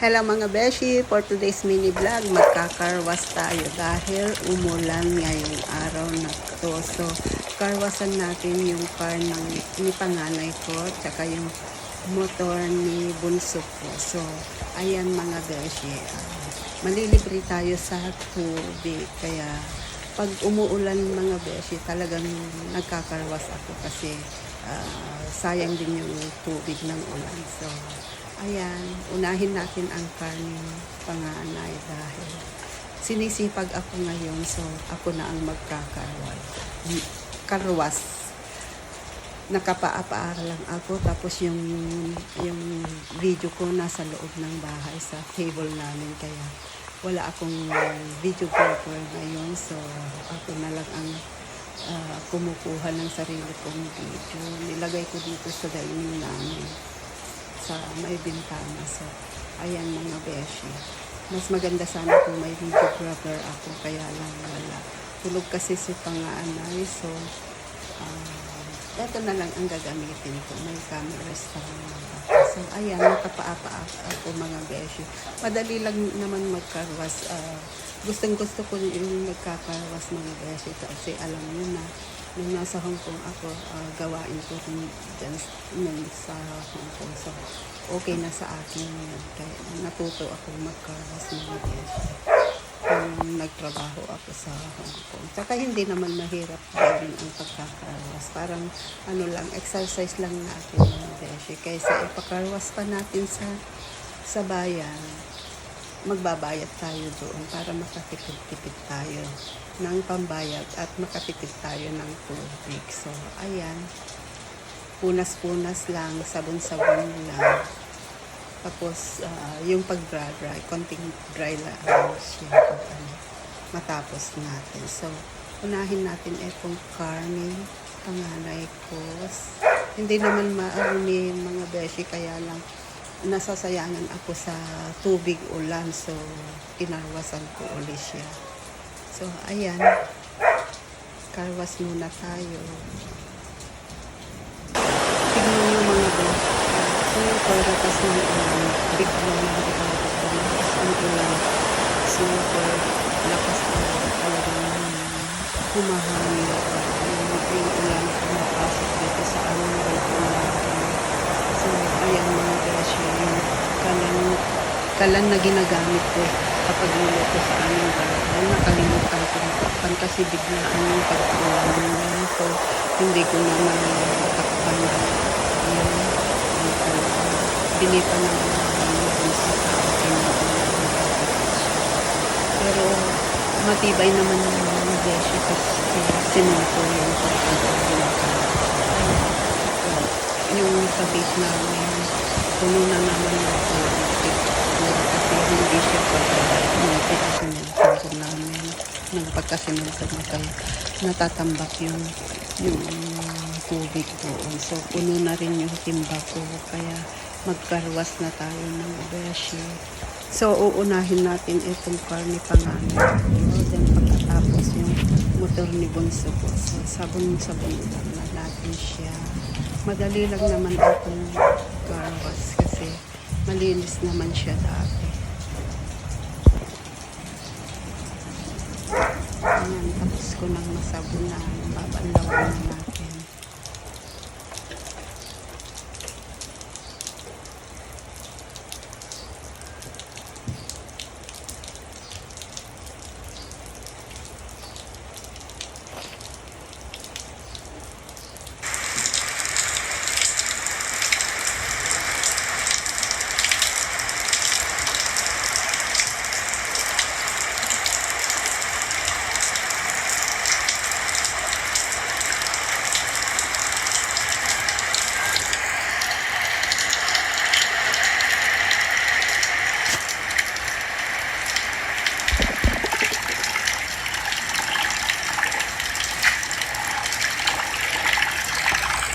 Hello mga beshi, for today's mini vlog, magkakarwas tayo dahil umulan ngayong araw na to. So, karwasan natin yung car ng ni panganay ko, tsaka yung motor ni bunso ko. So, ayan mga beshi, ah, malilibre tayo sa tubig. Kaya, pag umuulan mga beshi, talagang nagkakarwas ako kasi ah, sayang din yung tubig ng ulan. So, ayan, unahin natin ang karning panganay dahil sinisipag ako ngayon. So, ako na ang magkakarwas. Karwas. Nakapaapaa lang ako tapos yung yung video ko nasa loob ng bahay sa table namin kaya wala akong videographer ngayon so ako na lang ang ah, kumukuha ng sarili kong video. Nilagay ko dito sa dining namin sa may bintana. So, ayan mga beshi. Mas maganda sana kung may videographer ako, kaya lang wala. Tulog kasi si panganay, so, ah, eto na lang ang gagamitin ko. May camera stand. So, ayan, nakapaapa ako mga beshi. Madali lang naman magkarwas. ah, gustong gusto ko yung magkakarwas mga beshi kasi alam niyo na nung nasa Hong Kong ako, ah, gawain ko rin dyan nung sa Hong Kong. So, okay na sa akin. Kaya natuto ako magkarwas mga beshi nung nagtrabaho ako sa Hong Kong. Tsaka hindi naman mahirap gawin ang pagkakarwas. Parang ano lang, exercise lang natin mga beshi. Kaysa ipakarwas pa natin sa sa bayan, magbabayad tayo doon para makatipid-tipid tayo ng pambayad at makatipid tayo ng tubig. So, ayan. Punas-punas lang, sabon-sabon lang. Tapos, ah, yung pag-dry, konting dry lang siya ano, matapos natin. So, unahin natin itong karne, panganay ko. Hindi naman maarumi mga beshi, kaya lang nasasayangan ako sa tubig ulan. So, kinarwasan ko uli siya. So, ayan. Karwas muna tayo. Tignan nyo mga beshi. So, yung pagkatas ng ulan, bigla na nakakapagpalas ang ulan. Super lakas na talagang humahangin. Yung, ulan pumapasok dito sa aming balkonan. So, ayan mga yung kalan, kalan na ginagamit ko kapag luluto sa aming balkon. Nakalimutan ko takpan kasi biglaan yung pag-ulan nila. So, hindi ko na natakpan yun. Yung na namin dun sa. Pero, matibay naman yung beshi kasi sinunto yung pag-ulan. Yung sa base namin, puno na naman ng tubig. Siguro kasi hindi siya pagkasinento ko namin. Nagpagkasinento na kaya natatambak yung yung tubig doon. So, puno na rin yung timba ko. Kaya magkarwas na tayo ng beshi. So, uunahin natin itong karne pangalan ko. Then, pagkatapos yung motor ni Bunso ko. So, sabon-sabon lang na natin siya. Madali lang naman itong karwas kasi malinis naman siya dati. Ayan, tapos ko nang masabunan. Babanlawan na natin.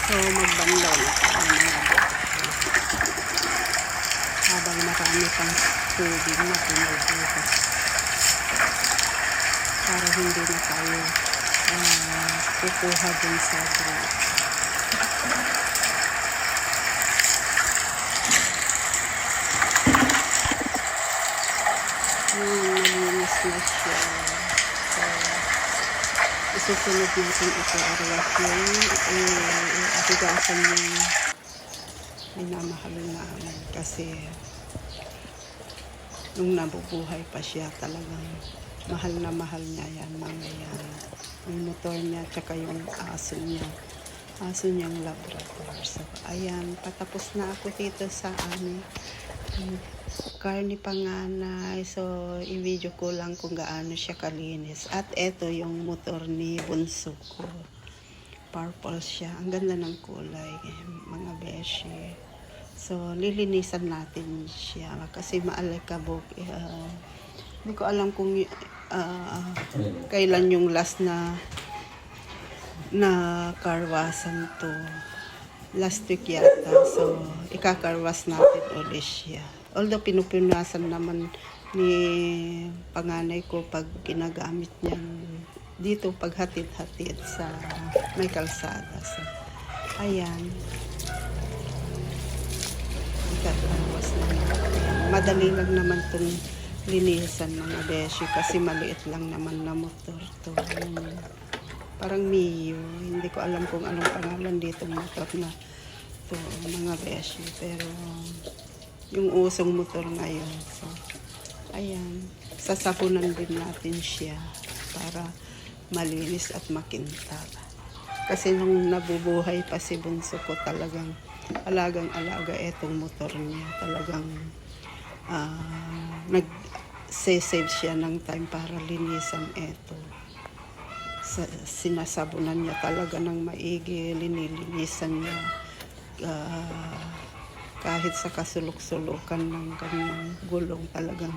So, magbandaw na tayo mga boss. Habang marami pang tubig na pinubukas. Para hindi na tayo ah, kukuha dun sa drip. na siya. So, isusunod natin ito arwas yung eh, abigasan yung minamahal namin kasi nung nabubuhay pa siya talagang mahal na mahal niya yan mga yan yung motor niya tsaka yung aso niya. Aso niyang labrador so ayan patapos na ako dito sa amin car ni panganay. So i-video ko lang kung gaano siya kalinis. At eto yung motor ni bunso ko. Purple siya. Ang ganda ng kulay. Mga beshi So, lilinisan natin siya kasi maalikabok. Uh, hindi ko alam kung uh, kailan yung last na na karwasan to. Last week yata. So, ikakarwas natin ulit siya. Although pinupunasan naman ni panganay ko pag ginagamit niyang dito paghatid-hatid sa may kalsada. So, ayan ikatapos na madali lang naman itong linisan mga beshi kasi maliit lang naman na motor to. Parang Mio hindi ko alam kung anong pangalan dito motor na to mga beshi pero yung usong motor ngayon so ayan sasapunan din natin siya para malinis at makintab. Kasi nung nabubuhay pa si Bunso ko talagang alagang alaga etong motor niya. Talagang uh, nag-save siya ng time para linisan eto. Sa, sinasabunan niya talaga ng maigi, linilinisan niya. Uh, kahit sa kasulok-sulukan ng kanyang gulong talagang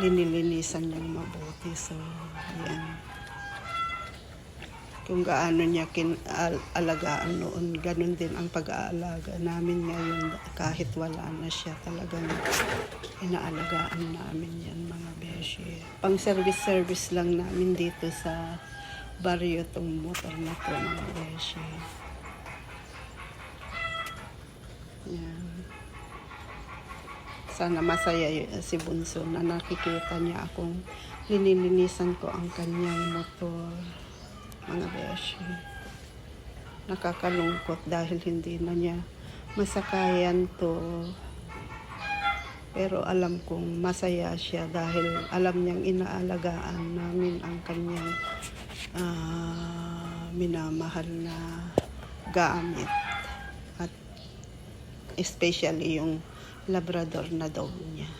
linilinisan niyang mabuti. So, yan kung gaano niya kin al- alagaan noon, ganun din ang pag-aalaga namin ngayon kahit wala na siya talagang inaalagaan namin yan mga beshi. Pang service-service lang namin dito sa baryo tong motor na to mga beshi. Yan. Sana masaya si Bunso na nakikita niya akong linilinisan ko ang kanyang motor mga beshi. Nakakalungkot dahil hindi na niya masakayan to. Pero alam kong masaya siya dahil alam niyang inaalagaan namin ang kanyang uh, minamahal na gamit. At especially yung Labrador na dog niya.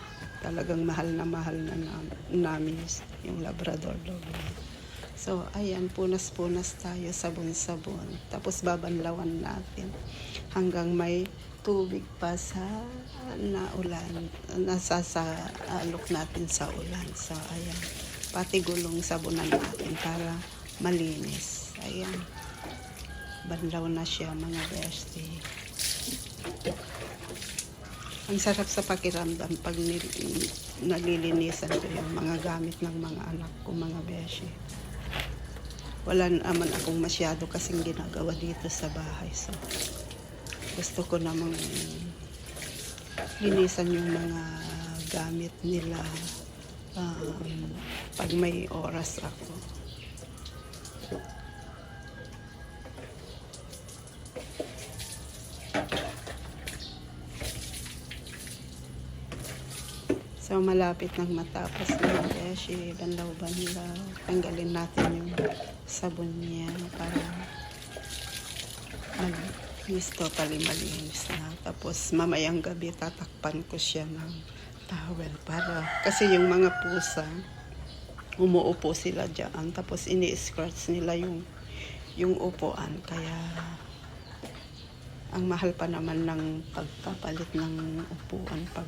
Talagang mahal na mahal na namin yung Labrador dog niya. So, ayan, punas-punas tayo, sabon-sabon. Tapos babanlawan natin hanggang may tubig pa sa naulan, nasasalok natin sa ulan. So, ayan, pati gulong sabunan natin para malinis. Ayan, banlaw na siya mga bestie. Ang sarap sa pakiramdam pag nalilinisan ko yung mga gamit ng mga anak ko, mga beshi wala naman akong masyado kasing ginagawa dito sa bahay. So, gusto ko namang linisan yung mga gamit nila um, pag may oras ako. So, malapit nang matapos na beshi, banlaw-banlaw. Tanggalin natin yung sabon niya para malinis totally malinis na. Tapos, mamayang gabi, tatakpan ko siya ng towel para, kasi yung mga pusa, umuupo sila dyan. Tapos, ini-scratch nila yung, yung upuan. Kaya, ang mahal pa naman ng pagpapalit ng upuan pag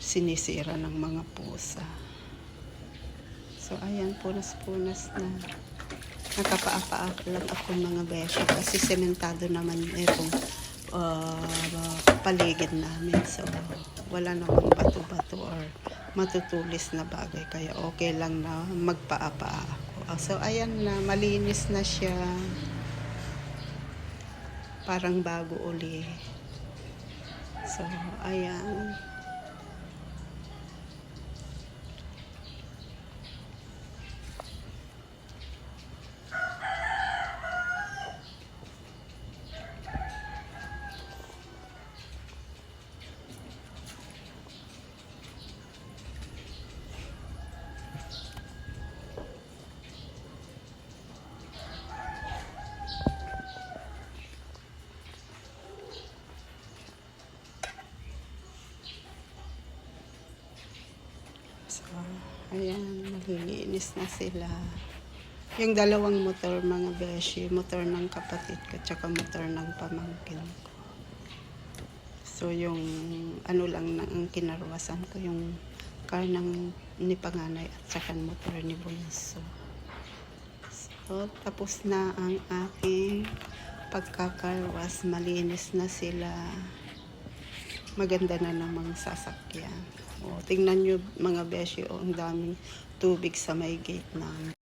sinisira ng mga pusa. So, ayan, punas-punas na. Nakapaapaak lang ako mga beso kasi sementado naman itong uh, paligid namin. So, wala namang bato-bato or matutulis na bagay. Kaya okay lang na magpaapa ako. So, ayan na, malinis na siya. Parang bago uli. So, ayan. Ayan, naglilinis na sila. Yung dalawang motor, mga beshi, motor ng kapatid ko, tsaka motor ng pamangkin ko. So, yung ano lang na ang kinarwasan ko, yung car ng ni panganay at saka motor ni Bunso. So, tapos na ang aking pagkakarwas. Malinis na sila. Maganda na namang sasakyan. O, tingnan nyo mga beshi, o, ang daming tubig sa may gate namin.